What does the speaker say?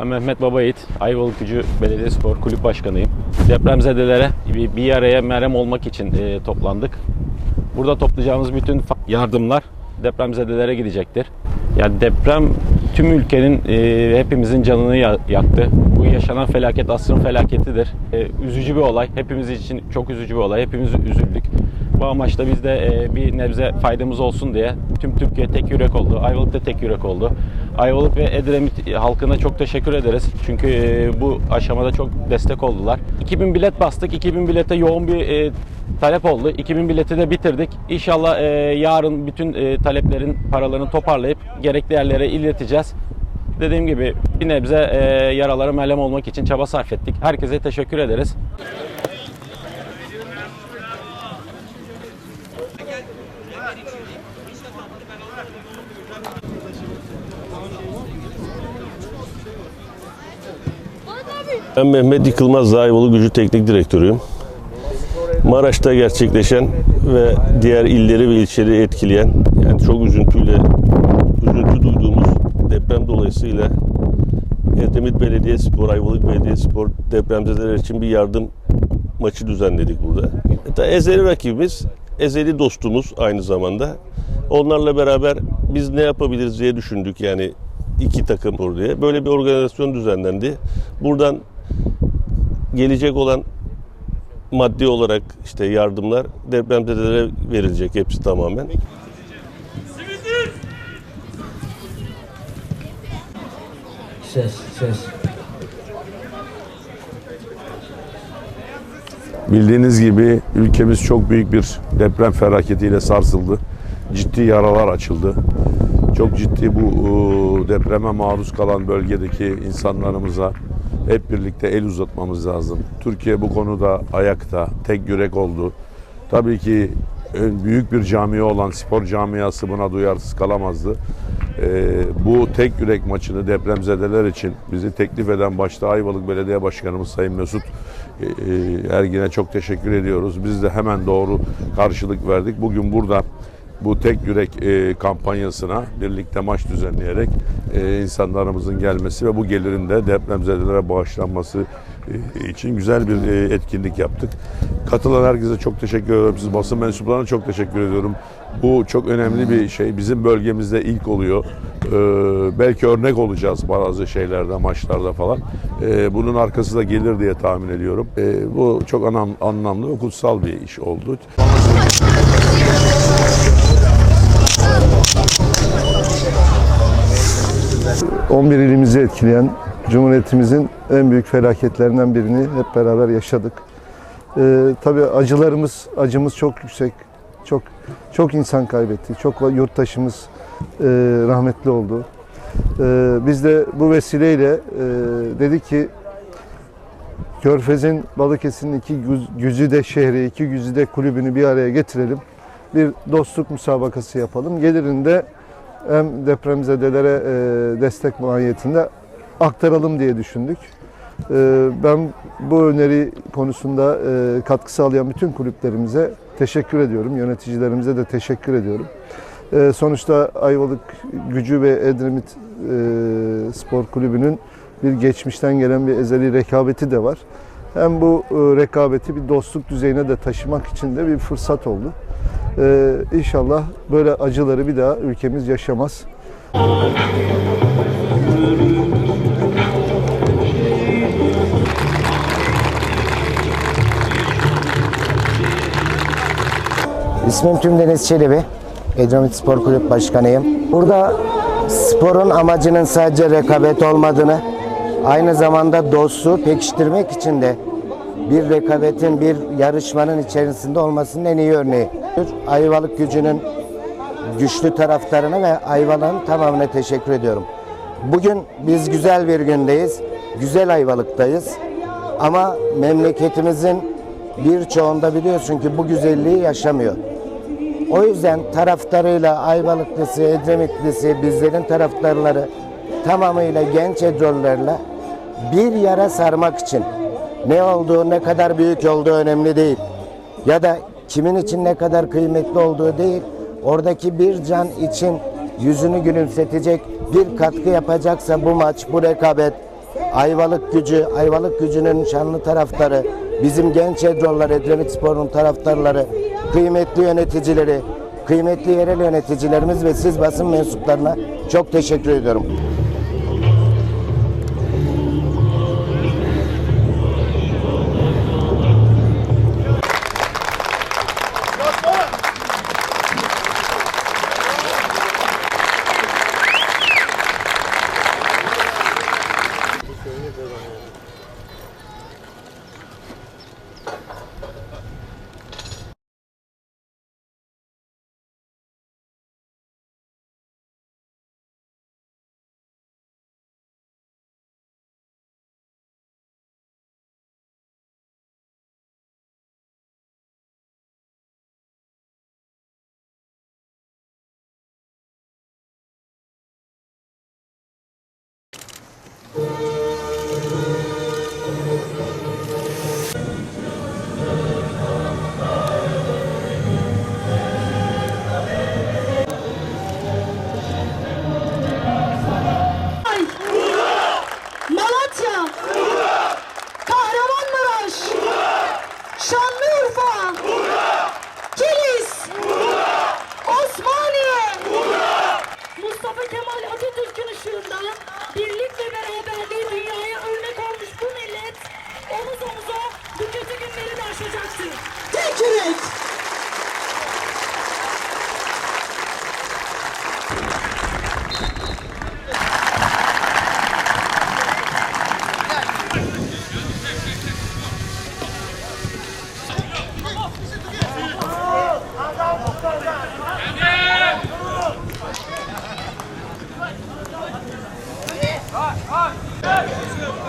Ben Mehmet Babayiğit, Ayvalık Gücü Belediyespor Kulüp Başkanıyım. Depremzedelere bir, bir araya merhem olmak için e, toplandık. Burada toplayacağımız bütün yardımlar depremzedelere gidecektir. Yani deprem tüm ülkenin, e, hepimizin canını ya- yaktı. Bu yaşanan felaket asrın felaketidir. E, üzücü bir olay, hepimiz için çok üzücü bir olay. Hepimiz üzüldük. Bu amaçla biz de e, bir nebze faydamız olsun diye tüm Türkiye tek yürek oldu. Ayvalık da tek yürek oldu. Ayvalık ve Edremit halkına çok teşekkür ederiz. Çünkü e, bu aşamada çok destek oldular. 2000 bilet bastık. 2000 bilete yoğun bir e, talep oldu. 2000 bileti de bitirdik. İnşallah e, yarın bütün e, taleplerin paralarını toparlayıp gerekli yerlere ileteceğiz. Dediğim gibi bir nebze e, yaralara merhem olmak için çaba sarf ettik. Herkese teşekkür ederiz. Ben Mehmet Yıkılmaz Ayvalı Gücü Teknik Direktörüyüm. Maraş'ta gerçekleşen ve diğer illeri ve ilçeleri etkileyen yani çok üzüntüyle üzüntü duyduğumuz deprem dolayısıyla Edremit Belediyespor, Ayvalık Belediyespor depremzedeler için bir yardım maçı düzenledik burada. Hatta ezeli rakibimiz, ezeli dostumuz aynı zamanda. Onlarla beraber biz ne yapabiliriz diye düşündük yani iki takım olur diye. Böyle bir organizasyon düzenlendi. Buradan gelecek olan maddi olarak işte yardımlar depremzedelere verilecek hepsi tamamen. Ses, ses. Bildiğiniz gibi ülkemiz çok büyük bir deprem felaketiyle sarsıldı. Ciddi yaralar açıldı. Çok ciddi bu e, depreme maruz kalan bölgedeki insanlarımıza hep birlikte el uzatmamız lazım. Türkiye bu konuda ayakta, tek yürek oldu. Tabii ki e, büyük bir camia olan spor camiası buna duyarsız kalamazdı. E, bu tek yürek maçını depremzedeler için bizi teklif eden başta Ayvalık Belediye Başkanımız Sayın Mesut Ergin'e çok teşekkür ediyoruz. Biz de hemen doğru karşılık verdik. Bugün burada bu tek yürek e, kampanyasına birlikte maç düzenleyerek e, insanlarımızın gelmesi ve bu gelirin de depremzedelere bağışlanması e, için güzel bir e, etkinlik yaptık. Katılan herkese çok teşekkür ediyorum. Siz basın mensuplarına çok teşekkür ediyorum. Bu çok önemli bir şey. Bizim bölgemizde ilk oluyor. E, belki örnek olacağız bazı şeylerde, maçlarda falan. E, bunun arkası da gelir diye tahmin ediyorum. E, bu çok anlam, anlamlı ve kutsal bir iş oldu. 11 ilimizi etkileyen Cumhuriyetimizin en büyük felaketlerinden birini hep beraber yaşadık. Ee, tabii acılarımız, acımız çok yüksek. Çok çok insan kaybettik. Çok yurttaşımız e, rahmetli oldu. Ee, biz de bu vesileyle e, dedik ki Körfez'in Balıkesir'in iki güz- güzide şehri, iki güzide kulübünü bir araya getirelim. Bir dostluk müsabakası yapalım. Gelirinde hem depremzedelere e, destek mahiyetinde aktaralım diye düşündük. E, ben bu öneri konusunda e, katkı sağlayan bütün kulüplerimize teşekkür ediyorum. Yöneticilerimize de teşekkür ediyorum. Sonuçta Ayvalık Gücü ve Edremit Spor Kulübü'nün bir geçmişten gelen bir ezeli rekabeti de var. Hem bu rekabeti bir dostluk düzeyine de taşımak için de bir fırsat oldu. Ee, inşallah böyle acıları bir daha ülkemiz yaşamaz. İsmim Tümdeniz Çelebi. Edremit Spor Kulüp Başkanıyım. Burada sporun amacının sadece rekabet olmadığını, aynı zamanda dostluğu pekiştirmek için de bir rekabetin, bir yarışmanın içerisinde olmasının en iyi örneği. Ayvalık gücünün güçlü taraftarına ve Ayvalık'ın tamamına teşekkür ediyorum. Bugün biz güzel bir gündeyiz. Güzel Ayvalık'tayız. Ama memleketimizin birçoğunda biliyorsun ki bu güzelliği yaşamıyor. O yüzden taraftarıyla Ayvalıklısı, Edremitlısı, bizlerin taraftarları tamamıyla genç edrollerle bir yara sarmak için ne olduğu, ne kadar büyük olduğu önemli değil. Ya da kimin için ne kadar kıymetli olduğu değil. Oradaki bir can için yüzünü gülümsetecek bir katkı yapacaksa bu maç, bu rekabet Ayvalık gücü, Ayvalık gücünün şanlı taraftarı, bizim genç Edrollar, Edremit Spor'un taraftarları, kıymetli yöneticileri, kıymetli yerel yöneticilerimiz ve siz basın mensuplarına çok teşekkür ediyorum. 来来来！